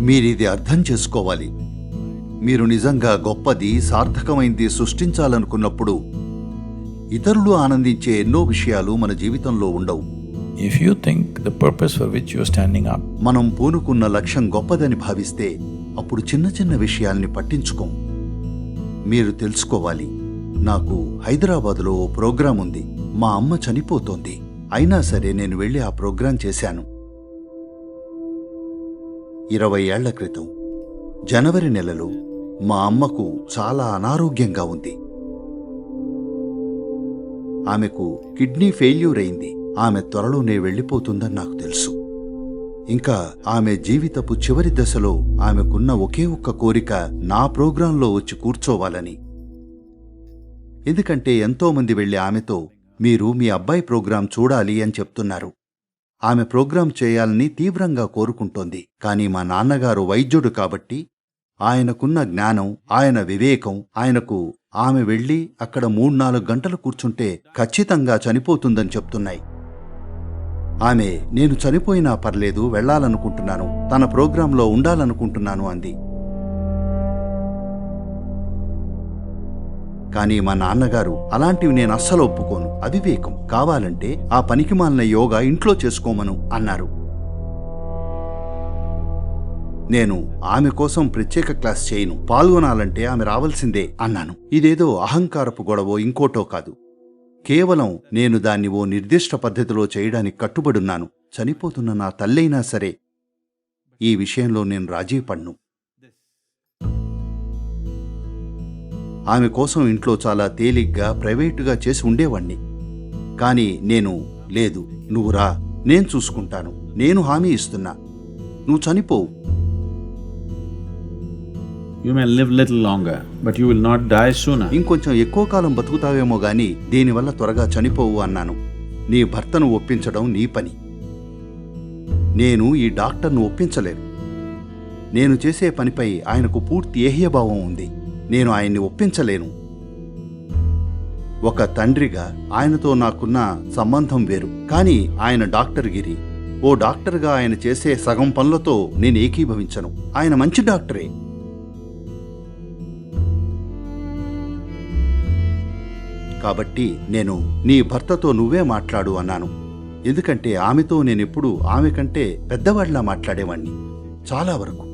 మీరిది అర్థం చేసుకోవాలి. మీరు నిజంగా గొప్పది సార్థకమైంది సృష్టించాలనుకున్నప్పుడు ఇతరులు ఆనందించే ఎన్నో విషయాలు మన జీవితంలో ఉండవు. You think the purpose for which you're standing up మనం పూనుకున్న లక్ష్యం గొప్పదని భావిస్తే అప్పుడు చిన్న చిన్న విషయాల్ని పట్టించుకోం. మీరు తెలుసుకోవాలి నాకు హైదరాబాదులో ఓ ప్రోగ్రాం ఉంది. మా అమ్మ చనిపోతోంది. అయినా సరే నేను వెళ్ళి ఆ ప్రోగ్రాం చేశాను. ఇరవై ఏళ్ళ క్రితం జనవరి నెలలో మా అమ్మకు చాలా అనారోగ్యంగా ఉంది. ఆమెకు కిడ్నీ ఫెయిల్యూర్ అయింది. ఆమె త్వరలోనే వెళ్ళిపోతుందని నాకు తెలుసు. ఇంకా ఆమె జీవితపు చివరి దశలో ఆమెకున్న ఒకే ఒక్క కోరిక నా ప్రోగ్రాంలో వచ్చి కూర్చోవాలని. ఎందుకంటే ఎంతోమంది వెళ్ళి ఆమెతో మీరు మీ అబ్బాయి ప్రోగ్రాం చూడాలి అని చెప్తున్నారు. ఆమె ప్రోగ్రాం చేయాలని తీవ్రంగా కోరుకుంటోంది. కానీ మా నాన్నగారు వైద్యుడు కాబట్టి ఆయనకున్న జ్ఞానం ఆయన వివేకం ఆయనకు ఆమె వెళ్ళి అక్కడ మూడు నాలుగు గంటలు కూర్చుంటే ఖచ్చితంగా చనిపోతుందని చెప్తున్నాయి. ఆమె నేను చనిపోయినా పర్లేదు వెళ్ళాలనుకుంటున్నాను. తన ప్రోగ్రాంలో ఉండాలనుకుంటున్నాను అంది. కానీ మా నాన్నగారు అలాంటివి నేను అస్సలు ఒప్పుకోను. అవివేకం. కావాలంటే ఆ పనికిమాలిన యోగా ఇంట్లో చేసుకోమను అన్నారు. నేను ఆమె కోసం ప్రత్యేక క్లాస్ చేయను. పాల్గొనాలంటే ఆమె రావాల్సిందే అన్నాను. ఇదేదో అహంకారపు గొడవో ఇంకోటో కాదు. కేవలం నేను దాన్ని ఓ నిర్దిష్ట పద్ధతిలో చేయడానికి కట్టుబడున్నాను చనిపోతున్న నా తల్లైనా సరే ఈ విషయంలో నేను రాజీ పడ్ను. ఆమె కోసం ఇంట్లో చాలా తేలిగ్గా ప్రైవేటుగా చేసి ఉండేవాణ్ణి. కానీ నేను లేదు నువ్వు రా నేను చూసుకుంటాను నేను హామీ ఇస్తున్నా. నువ్వు చనిపోవు You may live little longer, but you will not die sooner. ఇంకొంచెం ఎక్కువ కాలం బతుకుతావేమో గాని దీనివల్ల త్వరగా చనిపోవు అన్నాను. నీ భర్తను ఒప్పించడం నీ పని. నేను ఈ డాక్టర్ను ఒప్పించలేను. నేను చేసే పనిపై ఆయనకు పూర్తి ఏహ్యభావం ఉంది. నేను ఆయన్ని ఒప్పించలేను. ఒక తండ్రిగా ఆయనతో నాకున్న సంబంధం వేరు. కానీ ఆయన డాక్టర్ గిరి ఓ డాక్టర్గా ఆయన చేసే సగం పనులతో నేను ఏకీభవించను. ఆయన మంచి డాక్టరే. కాబట్టి నేను నీ భర్తతో నువ్వే మాట్లాడు అన్నాను. ఎందుకంటే ఆమెతో నేనెప్పుడు ఆమె కంటే పెద్దవాడిలా మాట్లాడేవాణ్ణి. చాలా వరకు.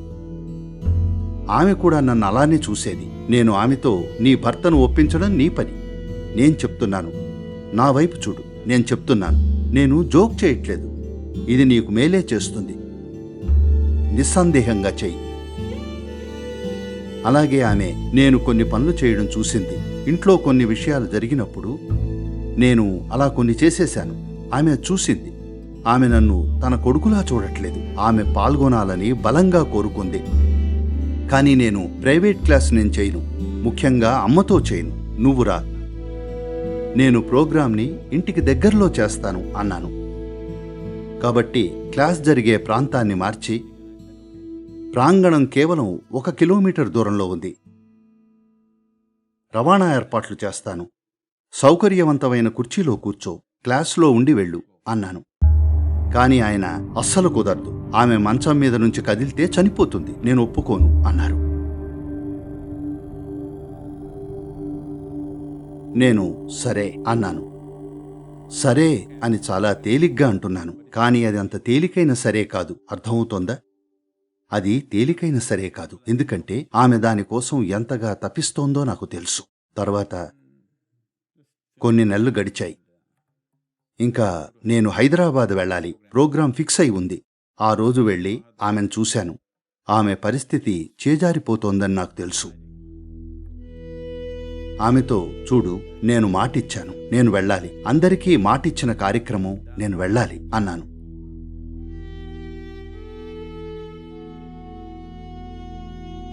ఆమె కూడా నన్ను అలానే చూసేది. నేను ఆమెతో నీ భర్తను ఒప్పించడం నీ పని. నేను చెప్తున్నాను. నా వైపు చూడు. నేను చెప్తున్నాను. నేను జోక్ చేయట్లేదు. ఇది నీకు మేలే చేస్తుంది. నిస్సందేహంగా చెయ్యి. అలాగే ఆమె నేను కొన్ని పనులు చేయడం చూసింది. ఇంట్లో కొన్ని విషయాలు జరిగినప్పుడు నేను అలా కొన్ని చేసేశాను. ఆమె చూసింది. ఆమె నన్ను తన కొడుకులా చూడట్లేదు. ఆమె పాల్గొనాలని బలంగా కోరుకుంది. కానీ నేను ప్రైవేట్ క్లాస్ నేను చేయను. ముఖ్యంగా అమ్మతో చేయను. నువ్వు రా. నేను ప్రోగ్రాంని ఇంటికి దగ్గరలో చేస్తాను అన్నాను. కాబట్టి క్లాస్ జరిగే ప్రాంతాన్ని మార్చి ప్రాంగణం కేవలం ఒక కిలోమీటర్ దూరంలో ఉంది. రవాణా ఏర్పాట్లు చేస్తాను. సౌకర్యవంతమైన కుర్చీలో కూర్చో. క్లాస్లో ఉండి వెళ్ళు అన్నాను. కానీ ఆయన అస్సలు కుదరదు. ఆమె మంచం మీద నుంచి కదిలితే చనిపోతుంది. నేను ఒప్పుకోను అన్నారు. నేను సరే అన్నాను. సరే అని చాలా తేలిగ్గా అంటున్నాను. కానీ అది అంత తేలికైన సరే కాదు. అర్థమవుతోందా? అది తేలికైన సరే కాదు. ఎందుకంటే ఆమె దానికోసం ఎంతగా తప్పిస్తోందో నాకు తెలుసు. తర్వాత కొన్ని నెలలు గడిచాయి. ఇంకా నేను హైదరాబాద్ వెళ్ళాలి. ప్రోగ్రాం ఫిక్స్ అయి ఉంది. ఆ రోజు వెళ్ళి ఆమెను చూశాను. ఆమె పరిస్థితి చేజారిపోతోందని నాకు తెలుసు. ఆమెతో చూడు నేను మాటిచ్చాను. నేను వెళ్ళాలి. అందరికీ మాటిచ్చిన కార్యక్రమం నేను వెళ్ళాలి అన్నాను.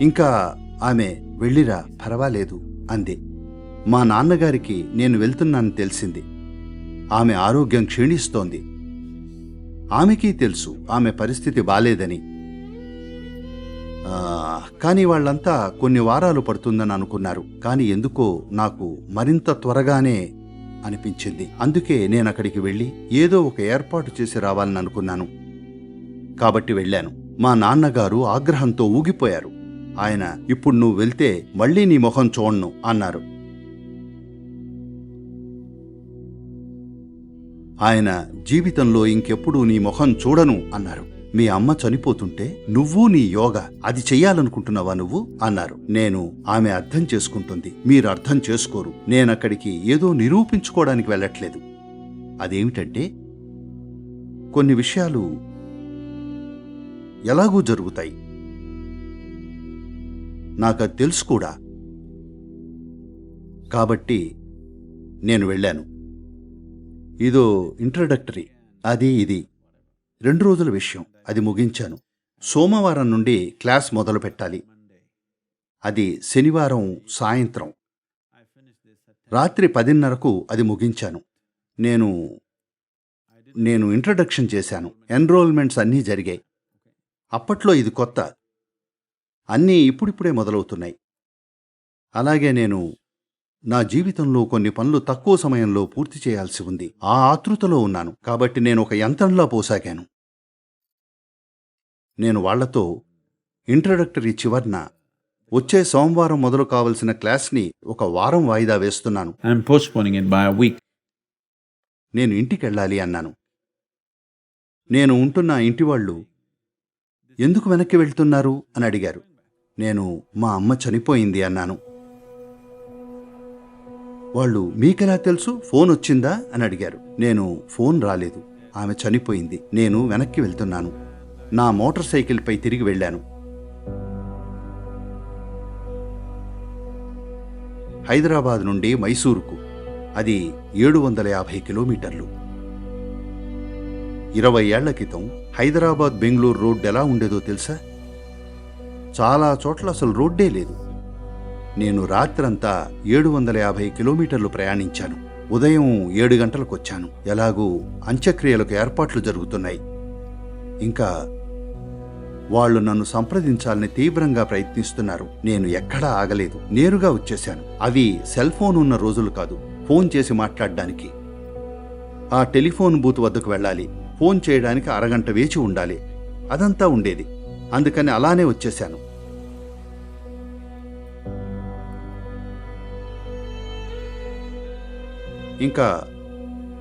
ఇంకా ఆమె వెళ్ళిరా పర్వాలేదు అంది. మా నాన్నగారికి నేను వెళ్తున్నాను తెలిసింది. ఆమె ఆరోగ్యం క్షీణిస్తోంది. ఆమెకి తెలుసు ఆమె పరిస్థితి బాలేదని. కానీ వాళ్ళంతా కొన్ని వారాలు పడుతుందని అనుకున్నారు. కానీ ఎందుకో నాకు మరింత త్వరగానే అనిపించింది. అందుకే నేను అక్కడికి వెళ్ళి ఏదో ఒక ఏర్పాటు చేసి రావాలని అనుకున్నాను. కాబట్టి వెళ్ళాను. మా నాన్నగారు ఆగ్రహంతో ఊగిపోయారు. ఆయన ఇప్పుడు నువ్వు వెళ్తే మళ్ళీ నీ మొహం చూడను అన్నారు. ఆయన జీవితంలో ఇంకెప్పుడు నీ ముఖం చూడను అన్నారు. మీ అమ్మ చనిపోతుంటే నువ్వు నీ యోగా అది చెయ్యాలనుకుంటున్నావా నువ్వు? అన్నారు. నేను ఆమె అర్థం చేసుకుంటుంది. మీరు అర్థం చేసుకోరు. నేనక్కడికి ఏదో నిరూపించుకోవడానికి వెళ్ళట్లేదు. అదేమిటంటే కొన్ని విషయాలు ఎలాగూ జరుగుతాయి. నాకది తెలుసు కూడా. కాబట్టి నేను వెళ్ళాను. ఇదో ఇంట్రడక్టరీ అది ఇది. రెండు రోజుల విషయం. అది ముగించాను. సోమవారం నుండి క్లాస్ మొదలు పెట్టాలి. అది శనివారం సాయంత్రం. రాత్రి పదిన్నరకు అది ముగించాను. నేను నేను ఇంట్రడక్షన్ చేశాను. ఎన్రోల్మెంట్స్ అన్నీ జరిగాయి. అప్పట్లో ఇది కొత్త. అన్నీ ఇప్పుడిప్పుడే మొదలవుతున్నాయి. అలాగే నేను నా జీవితంలో కొన్ని పనులు తక్కువ సమయంలో పూర్తి చేయాల్సి ఉంది. ఆ ఆతృతలో ఉన్నాను. కాబట్టి నేను ఒక యంత్రంలా పోసాగాను. నేను వాళ్ళతో ఇంట్రడక్టరీ చివర్న వచ్చే సోమవారం మొదలు కావలసిన క్లాస్ని ఒక వారం వాయిదా వేస్తున్నాను. నేను ఇంటికెళ్ళాలి అన్నాను. నేను ఉంటున్న ఇంటి వాళ్ళు ఎందుకు వెనక్కి వెళ్తున్నారు? అని అడిగారు. నేను మా అమ్మ చనిపోయింది అన్నాను. వాళ్ళు మీకెలా తెలుసు? ఫోన్ వచ్చిందా? అని అడిగారు. నేను ఫోన్ రాలేదు. ఆమె చనిపోయింది. నేను వెనక్కి వెళ్తున్నాను. నా మోటార్ సైకిల్పై తిరిగి వెళ్ళాను. హైదరాబాద్ నుండి మైసూరుకు. అది ఏడు వందల యాభై కిలోమీటర్లు. ఇరవై ఏళ్ళ క్రితం హైదరాబాద్ బెంగళూరు రోడ్ ఎలా ఉండేదో తెలుసా? చాలా చోట్ల అసలు రోడ్డే లేదు. నేను రాత్రంతా ఏడు వందల యాభై కిలోమీటర్లు ప్రయాణించాను. ఉదయం ఏడు గంటలకు వచ్చాను ఎలాగూ అంత్యక్రియలకు ఏర్పాట్లు జరుగుతున్నాయి. ఇంకా వాళ్ళు నన్ను సంప్రదించాలని తీవ్రంగా ప్రయత్నిస్తున్నారు. నేను ఎక్కడా ఆగలేదు. నేరుగా వచ్చేశాను. అవి సెల్ ఫోన్ ఉన్న రోజులు కాదు. ఫోన్ చేసి మాట్లాడడానికి. ఆ టెలిఫోన్ బూత్ వద్దకు వెళ్ళాలి. ఫోన్ చేయడానికి అరగంట వేచి ఉండాలి. అదంతా ఉండేది. అందుకని అలానే వచ్చేశాను. ఇంకా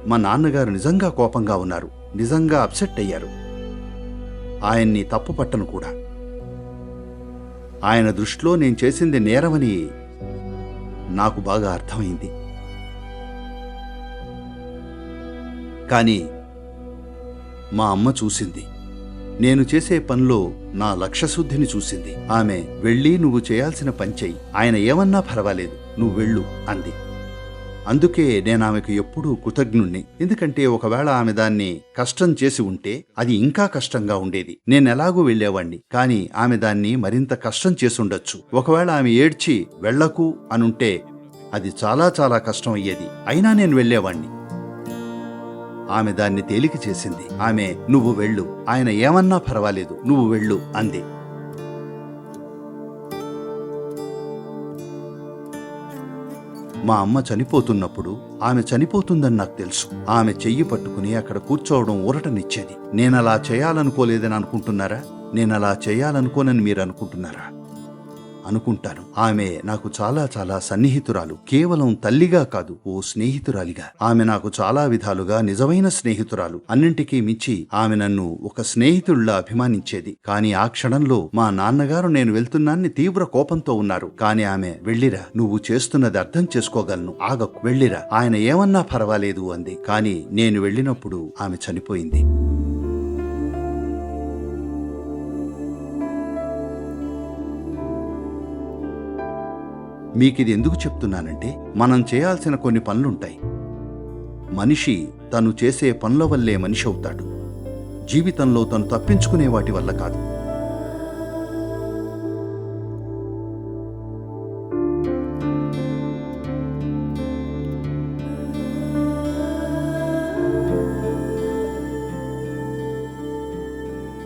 మా నాన్నగారు నిజంగా కోపంగా ఉన్నారు. నిజంగా అప్సెట్ అయ్యారు. ఆయన్ని తప్పు పట్టను కూడా. ఆయన దృష్టిలో నేను చేసింది నేరమని నాకు బాగా అర్థమైంది. కానీ మా అమ్మ చూసింది. నేను చేసే పనిలో నా లక్ష్యశుద్ధిని చూసింది. ఆమె వెళ్ళి నువ్వు చేయాల్సిన పని చెయ్యి. ఆయన ఏమన్నా పర్వాలేదు. నువ్వు వెళ్ళు అంది. అందుకే నేను ఆమెకు ఎప్పుడూ కృతజ్ఞుణ్ణి. ఎందుకంటే ఒకవేళ ఆమె దాన్ని కష్టం చేసి ఉంటే అది ఇంకా కష్టంగా ఉండేది. నేను ఎలాగూ వెళ్ళేవాణ్ణి. కానీ ఆమె దాన్ని మరింత కష్టం చేసుండొచ్చు ఒకవేళ ఆమె ఏడ్చి వెళ్ళకు అనుంటే అది చాలా చాలా కష్టం అయ్యేది. అయినా నేను వెళ్ళేవాణ్ణి. ఆమె దాన్ని తేలిక చేసింది. ఆమె నువ్వు వెళ్ళు. ఆయన ఏమన్నా పర్వాలేదు. నువ్వు వెళ్ళు అంది. మా అమ్మ చనిపోతున్నప్పుడు ఆమె చనిపోతుందని నాకు తెలుసు. ఆమె చెయ్యి పట్టుకుని అక్కడ కూర్చోవడం ఊరటనిచ్చేది. నేనలా చేయాలనుకోలేదని అనుకుంటున్నారా? నేనలా చేయాలనుకోనని మీరు అనుకుంటున్నారా? అనుకుంటాను. ఆమె నాకు చాలా చాలా సన్నిహితురాలు. కేవలం తల్లిగా కాదు ఓ స్నేహితురాలిగా. ఆమె నాకు చాలా విధాలుగా నిజమైన స్నేహితురాలు. అన్నింటికీ మించి ఆమె నన్ను ఒక స్నేహితుల్లా అభిమానించేది. కానీ ఆ క్షణంలో మా నాన్నగారు నేను వెళ్తున్నాన్ని తీవ్ర కోపంతో ఉన్నారు. కానీ ఆమె వెళ్ళిరా నువ్వు చేస్తున్నది అర్థం చేసుకోగలను. ఆగకు వెళ్ళిరా. ఆయన ఏమన్నా పర్వాలేదు అంది. కానీ నేను వెళ్ళినప్పుడు ఆమె చనిపోయింది. మీకిది ఎందుకు చెప్తున్నానంటే మనం చేయాల్సిన కొన్ని పనులుంటాయి. మనిషి తను చేసే పనుల వల్లే మనిషి అవుతాడు జీవితంలో తను తప్పించుకునే వాటి వల్ల కాదు.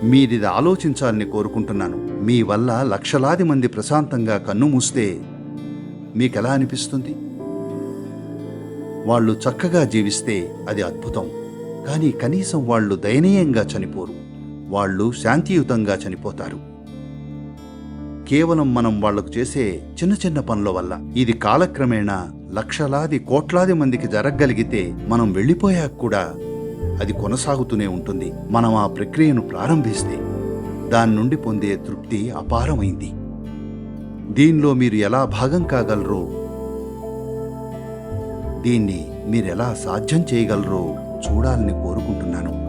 మీరిది ఆలోచించాలని కోరుకుంటున్నాను. మీ వల్ల లక్షలాది మంది ప్రశాంతంగా కన్ను మూస్తే మీకెలా అనిపిస్తుంది? వాళ్ళు చక్కగా జీవిస్తే అది అద్భుతం. కానీ కనీసం వాళ్ళు దయనీయంగా చనిపోరు. వాళ్ళు శాంతియుతంగా చనిపోతారు. కేవలం మనం వాళ్ళకు చేసే చిన్న చిన్న పనుల వల్ల. ఇది కాలక్రమేణా లక్షలాది కోట్లాది మందికి జరగగలిగితే మనం వెళ్ళిపోయాక కూడా అది కొనసాగుతూనే ఉంటుంది. మనం ఆ ప్రక్రియను ప్రారంభిస్తే దాని నుండి పొందే తృప్తి అపారమైంది. దీనిలో మీరు ఎలా భాగం కాగలరో దీన్ని మీరెలా సాధ్యం చేయగలరో చూడాలని కోరుకుంటున్నాను.